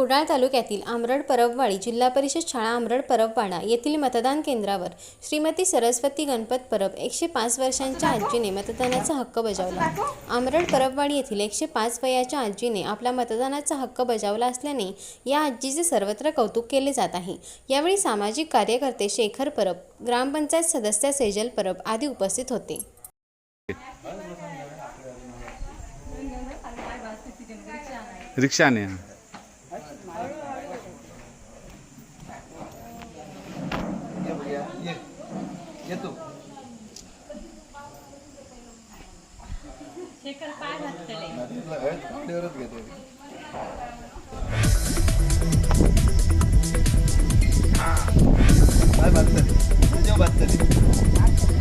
कुडाळ तालुक्यातील आमरड परबवाडी जिल्हा परिषद शाळा आमरड परबवाडा येथील मतदान केंद्रावर श्रीमती सरस्वती गणपत परब एकशे पाच वर्षांच्या आजीने मतदानाचा हक्क बजावला. आमरड परबवाडी येथील एकशे पाच वयाच्या आजीने आपला मतदानाचा हक्क बजावला असल्याने या आजीचे सर्वत्र कौतुक केले जात आहे. यावेळी सामाजिक कार्यकर्ते शेखर परब ग्रामपंचायत सदस्य सेजल परब आदी उपस्थित होते. रिक्षाने. ये. भैया ये ये तू पाण्यावरच घेते काय बात झाली तुझ्या बात झाली